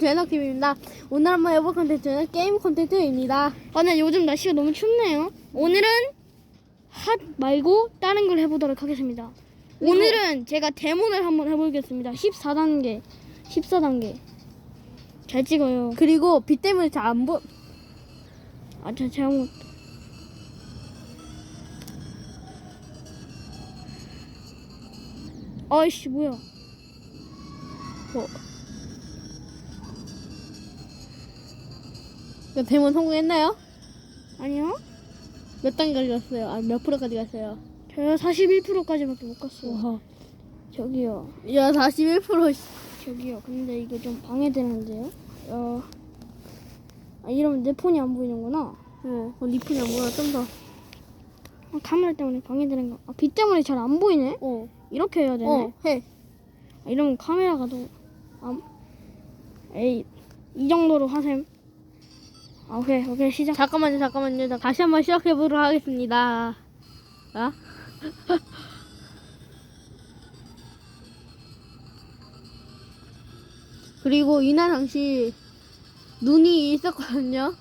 제작팀입니다. 오늘 한번 해볼 컨텐츠는 게임 컨텐츠입니다. 아, 네, 요즘 날씨가 너무 춥네요. 오늘은 핫 말고 다른 걸 해보도록 하겠습니다. 오늘은 제가 데몬을 한번 해보겠습니다. 14단계. 14단계. 잘 찍어요. 그리고 빛 때문에 잘 안 보. 아, 저 잘못. 아이씨, 뭐야. 뭐. 그 대본 성공했나요? 아니요? 몇 단까지 갔어요? 아, 몇 프로까지 갔어요? 저요 41%까지밖에 못 갔어요. 와. 저기요. 야, 41%. 저기요. 근데 이거 좀 방해되는데요? 어. 아, 이러면 내 폰이 안 보이는구나. 네, 어, 니 폰이 안 보여. 좀 더. 아, 카메라 때문에 방해되는 거. 아, 빛 때문에 잘 안 보이네? 어. 이렇게 해야 되네. 어, 해. 아, 이러면 카메라가 더. 아, 에이, 이 정도로 하셈. 아, 오케이, 오케이, 시작. 잠깐만요, 잠깐만요. 나 다시 한번 시작해 보도록 하겠습니다. 아? 그리고 이날 당시 눈이 있었거든요.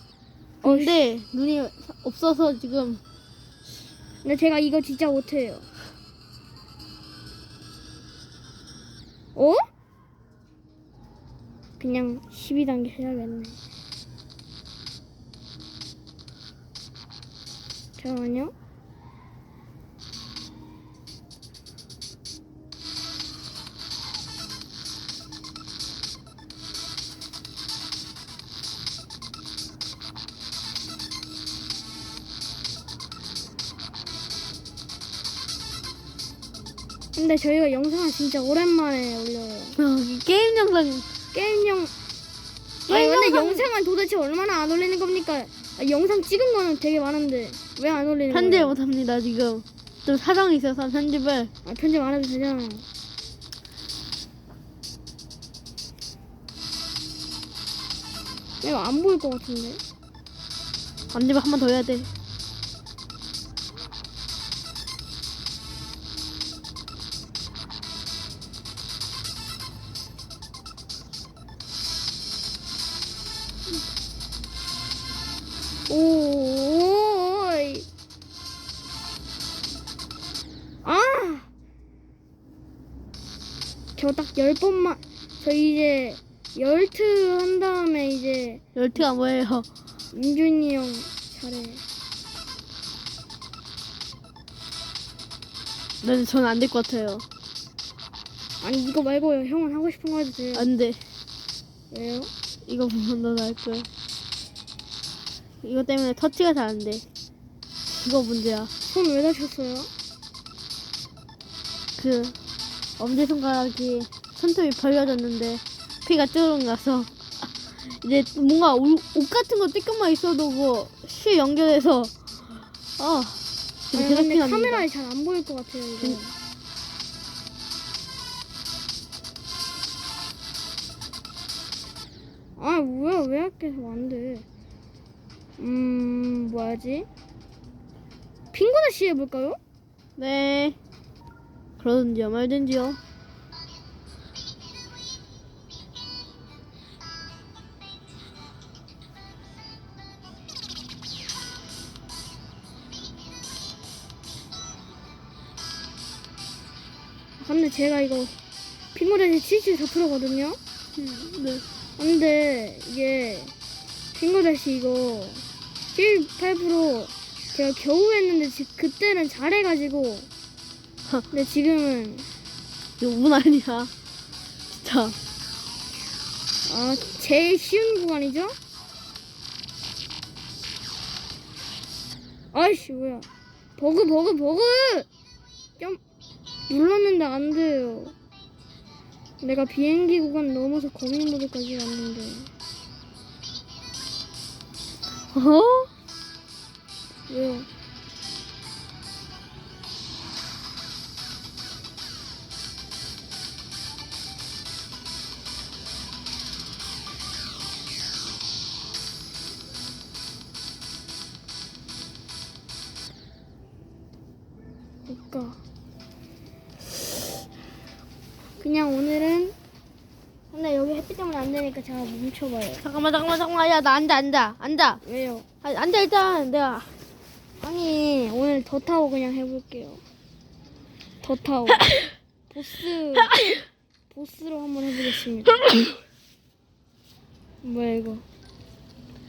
근데 눈이 없어서 지금 근데 제가 이거 진짜 못해요. 어? 그냥 12단계 해야겠네. 잠깐만요. 근데 저희가 영상을 진짜 오랜만에 올려요. 어, 이 게임 영상 게임 영. 게임 아니 근데 영상- 영상은 도대체 얼마나 안 올리는 겁니까? 아, 영상 찍은 거는 되게 많은데 왜 안 올리는 편집? 못합니다 지금. 좀 사정이 있어서 편집을 아, 편집 안 해도 되잖아. 이거 안 보일 것 같은데. 편집을 한번 더 해야 돼. 오 열 번만, 저 이제 열트 한 다음에 이제 열트가 뭐예요? 민준이 형 잘해. 네, 저는 안 될 것 같아요. 아니 이거 말고요. 형은 하고 싶은 거 해도 돼요. 안 돼. 왜요? 이거 보면 더 나을 거야. 이거 때문에 터치가 잘 안 돼. 이거 문제야. 손 왜 다쳤어요? 그 엄지손가락이 손톱이 벌려졌는데 피가 쭈르륵 나서 이제 뭔가 옷, 옷 같은 거 조금만 있어도 그슈 연결해서 어 지금 아니, 근데 합니다. 카메라에 잘 안 보일 것 같아요 이거. 음. 아 뭐야 왜 계속 안 돼? 음? 핑거나 씨 해볼까요? 네 그러든지요 말든지요 근데 제가 이거 핑거다시 74%거든요. 네. 근데 이게 핑거다시 이거 78% 제가 겨우 했는데 지, 그때는 잘해가지고 근데 지금은 이거 운 아니야. 진짜. 아 제일 쉬운 구간이죠? 아이씨 뭐야. 버그 버그 버그! 좀 눌렀는데 안 돼요 내가 비행기 구간 넘어서 거민 모드까지 왔는데 어? 왜요? 되니까 하니까 제가 멈춰봐요. 잠깐만 잠깐만 잠깐만 야 나 앉아 앉아 앉아 왜요? 아, 앉아 일단 내가 아니 오늘 더 타고 그냥 해볼게요. 더 타고 보스 보스로 한번 해보겠습니다. 뭐야 이거?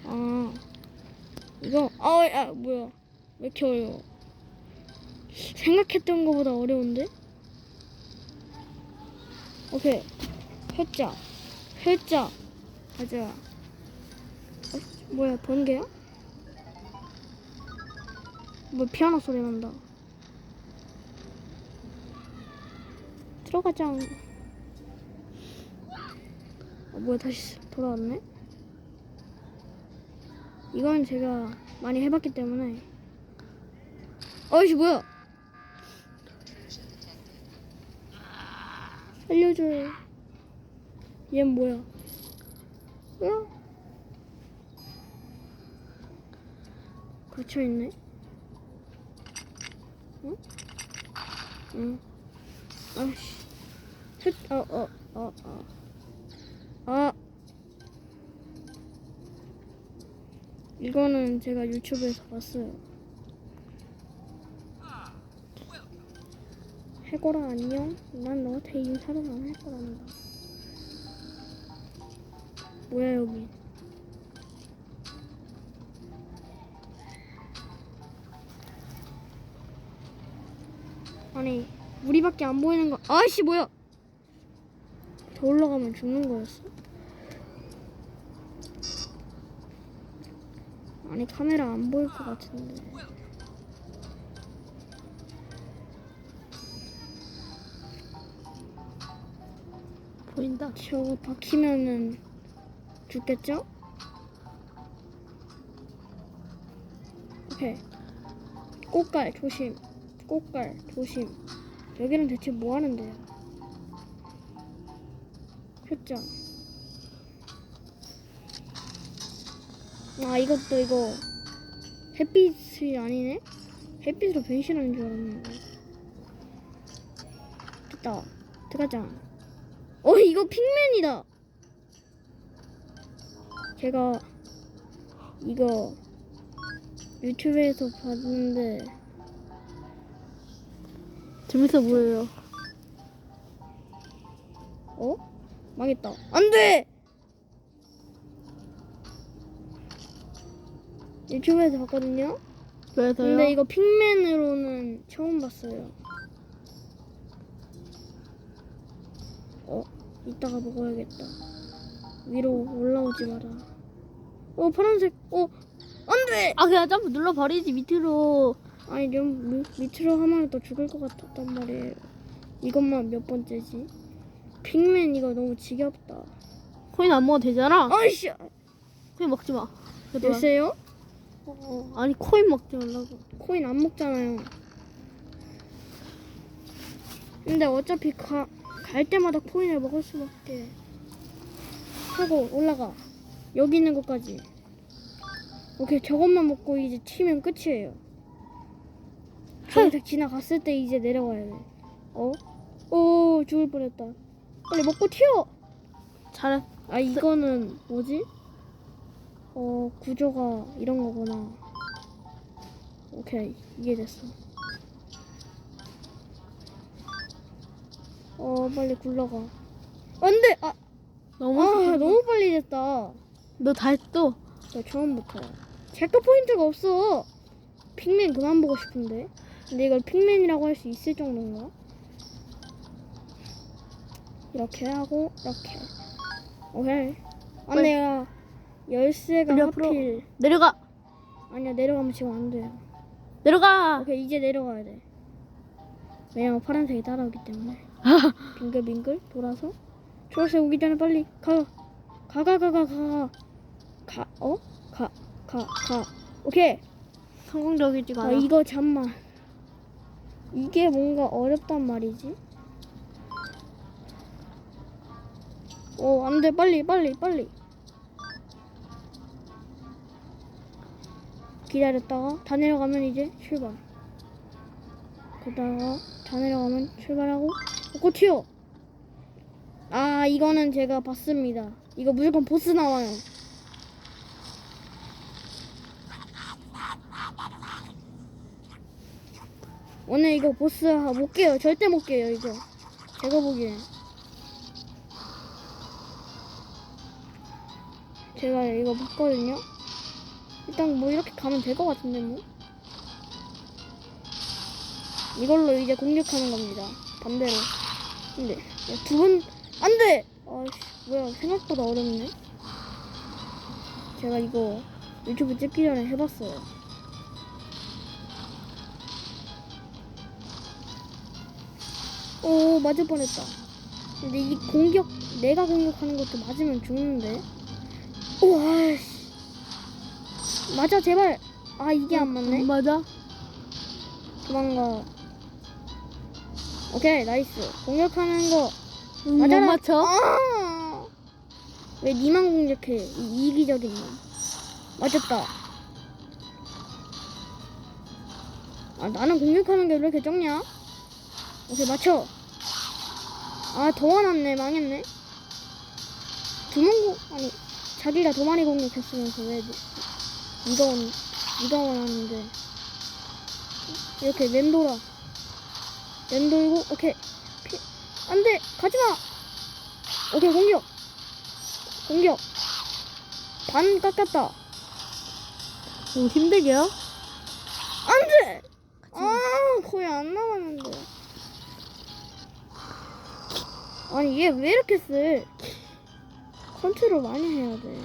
아 이거 아야 뭐야 왜 이렇게 어려워? 생각했던 것보다 어려운데? 오케이 회자 회자 가자. 어, 뭐야 번개야? 뭐 피아노 소리 난다. 들어가자. 어, 뭐야 다시 돌아왔네? 이건 제가 많이 해봤기 때문에. 어이씨 뭐야? 알려줘요. 얘 뭐야? 뭐야? 갇혀 있네. 응? 응. 아씨. 셋, 어, 어, 어, 어. 아. 이거는 제가 유튜브에서 봤어요. 해거라 안녕. 난 너한테 인사를 안 할 거란다. 뭐야 여기? 아니 우리밖에 안 보이는 거. 아씨 뭐야? 더 올라가면 죽는 거였어? 아니 카메라 안 보일 것 같은데. 보인다 저거 박히면은 죽겠죠? 오케이. 꽃갈 조심. 꽃갈 조심. 여기는 대체 뭐 하는데요? 했죠? 아 이것도 이거 햇빛이 아니네? 햇빛으로 변신하는 줄 알았는데. 됐다. 들어가자. 어 이거 핑맨이다. 제가 이거 유튜브에서 봤는데 재밌어 보여요 어 망했다. 안 돼. 유튜브에서 봤거든요. 그래서요 근데 이거 핑맨으로는 처음 봤어요. 어, 이따가 먹어야겠다. 위로 올라오지 마라. 어, 파란색. 어, 안 돼! 아 그냥 점프 눌러 버리지 밑으로 아니, 좀 밑- 밑으로 하면 또 죽을 것 같았단 말이에요. 이것만 몇 번째지? 핑맨 이거 너무 지겹다. 코인 안 먹어도 되잖아 아이씨! 코인 먹지 마? 어, 어. 아니 코인 먹지 말라고 코인 안 먹잖아요. 근데 어차피 가, 갈 때마다 코인을 먹을 수밖에. 하고 올라가. 여기 있는 것까지. 오케이 저것만 먹고 이제 튀면 끝이에요. 저기서 지나갔을 때 이제 내려가야 돼. 어? 오 죽을 뻔했다. 빨리 먹고 튀어. 잘해 아 이거는 뭐지? 어 구조가 이런 거구나. 오케이 이해됐어. 어 빨리 굴러가. 안 돼. 아, 너무 아 너무 빨리 됐다. 너 다 했어 나 처음부터. 체크 포인트가 없어. 핑맨 그만 보고 싶은데. 근데 이걸 핑맨이라고 할 수 있을 정도인가? 이렇게 하고 이렇게. 오케이. 아 빨리. 내가 열쇠가 빨리 앞으로. 하필 내려가 아니야 내려가면 지금 안 돼요. 내려가 오케이 이제 내려가야 돼. 왜냐면 파란색이 따라오기 때문에. 빙글빙글 돌아서 초록색 오기 전에 빨리 가. 가가 가가 가. 가 어? 가 가 가. 오케이. 성공적이지가 아 않아 이거 잠만. 이게 뭔가 어렵단 말이지. 어, 안 돼. 빨리, 빨리, 빨리. 기다렸다가 다 내려가면 이제 출발. 그러다가 다 내려가면 출발하고 먹고 튀어. 아, 이거는 제가 봤습니다. 이거 무조건 보스 나와요. 오늘 이거 보스 아, 못 깨요. 절대 못 깨요, 이거. 제가 보기엔. 제가 이거 봤거든요. 일단 뭐 이렇게 가면 될 것 같은데 뭐. 이걸로 이제 공격하는 겁니다. 반대로. 근데 두 번, 안 돼! 아씨, 뭐야, 생각보다 어렵네. 제가 이거 유튜브 찍기 전에 해봤어요. 오, 맞을 뻔했다. 근데 이 공격, 내가 공격하는 것도 맞으면 죽는데. 오, 아이씨. 맞아, 제발. 아, 이게 안 맞네. 맞아. 도망가. 오케이, 나이스. 공격하는 거. 음, 못 맞아라. 맞춰. 아! 왜 니만 공격해? 이 이기적인 놈. 맞았다. 아, 나는 공격하는 게 왜 이렇게 적냐? 오케이, 맞춰. 아, 더 화났네. 망했네. 공, 아니, 자기가 더 많이 공격했으면서 왜, 니가 원, 니가 원하는데. 이렇게 맴돌아. 맴돌고, 오케이. 피, 안 돼! 가지 마! 오케이, 공격! 공격! 반 깎았다. 오, 힘들게요? 안 돼! 아, 거의 안 남았는데. 아니, 얘 왜 이렇게 세? 컨트롤 많이 해야 돼.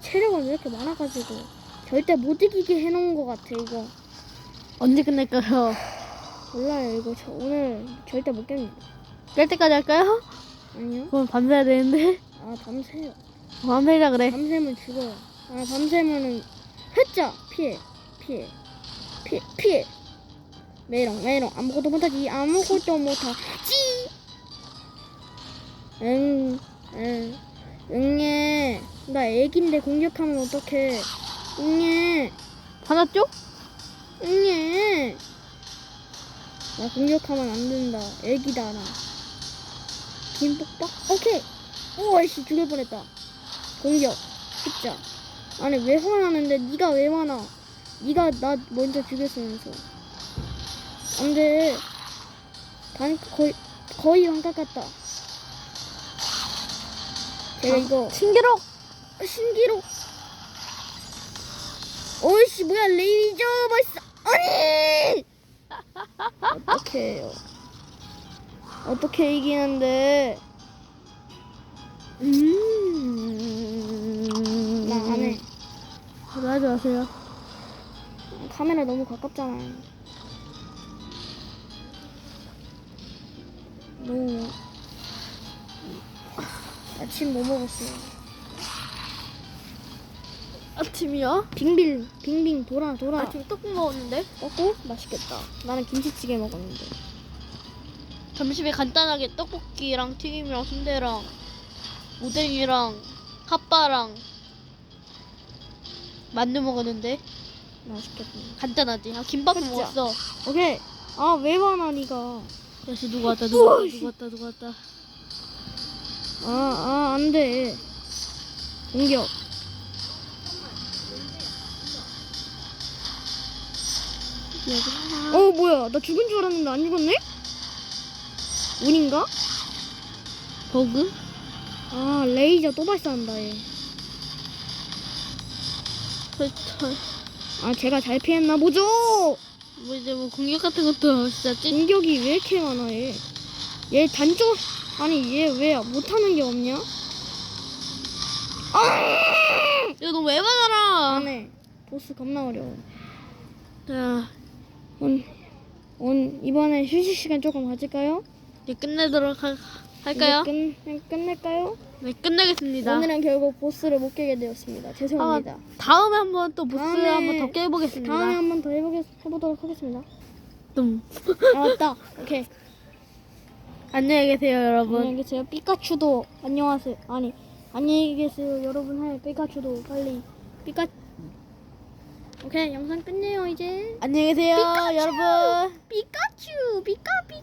체력은 왜 이렇게 많아가지고. 절대 못 이기게 해놓은 것 같아, 이거. 언제 끝낼까요? 몰라요, 이거. 저 오늘 절대 못 깹니다. 깰 때까지 할까요? 아니요? 그럼 밤새야 되는데. 아, 밤새요. 밤새자 그래. 밤새면 죽어요. 아, 밤새면은 회자 피해, 피해, 피해, 피해. 메롱, 메롱. 아무것도 못하지. 아무것도 못하지. 응, 응, 응애. 나 애기인데 공격하면 어떡해. 응애, 화났죠? 응애. 나 공격하면 안 된다. 애기다, 나. 김복박? 오케이. 오이씨, 죽을 뻔했다. 공격 진짜 아니 왜 화나는데 네가 왜 화나 네가 나 먼저 죽였으면서 안 돼 반 거의 거의 반 깎았다 제가 이거 신기록! 신기록 어이씨 뭐야 레이저 발사 아니 어떻게 해요 어떻게 이기는데 음. 나 안해 하지 마세요. 카메라 너무 가깝잖아. 너무 아침 뭐 먹었어요? 아침이요? 빙빙 빙빙 돌아 돌아. 아침 떡국 먹었는데? 먹고 맛있겠다. 나는 김치찌개 먹었는데. 점심에 간단하게 떡볶이랑 튀김이랑 순대랑 오뎅이랑 핫바랑 만두 먹었는데 맛있겠다. 간단하지. 아 김밥도 그쵸? 먹었어. 오케이. 아왜 화나 니가? 역시 누구 왔다 누구 왔다 누구 왔다 누구 왔다. 아아 안돼. 공격. 어 뭐야 나 죽은 줄 알았는데 안 죽었네? 운인가? 버그? 아 레이저 또 발사한다 얘. 그렇죠. 아 제가 잘 피했나 보죠. 뭐 이제 뭐 공격 같은 것도 진짜 찐. 공격이 왜 이렇게 많아 얘. 얘 단점 아니 얘 왜 못하는 게 없냐? 아! 야너 왜 받아라? 안해. 보스 겁나 어려워. 자 온, 온 이번에 휴식 시간 조금 가질까요? 이제 끝내도록 하, 할까요? 이제 끝 끝낼까요? 네 끝내겠습니다. 오늘은 결국 보스를 못 깨게 되었습니다. 죄송합니다. 다음에 한번 또 보스 다음에- 한번 더 깨보겠습니다. 다음에 한번 더 해보겠, 해보도록 하겠습니다. 좀 아 맞다. 오케이. 안녕히 계세요 여러분. 안녕히 계세요. 피카츄도 안녕하세요. 아니 안녕히 계세요 여러분 해 피카츄도 빨리 피카. 오케이 영상 끝내요 이제. 안녕히 계세요 여러분. 피카츄 피카 피카.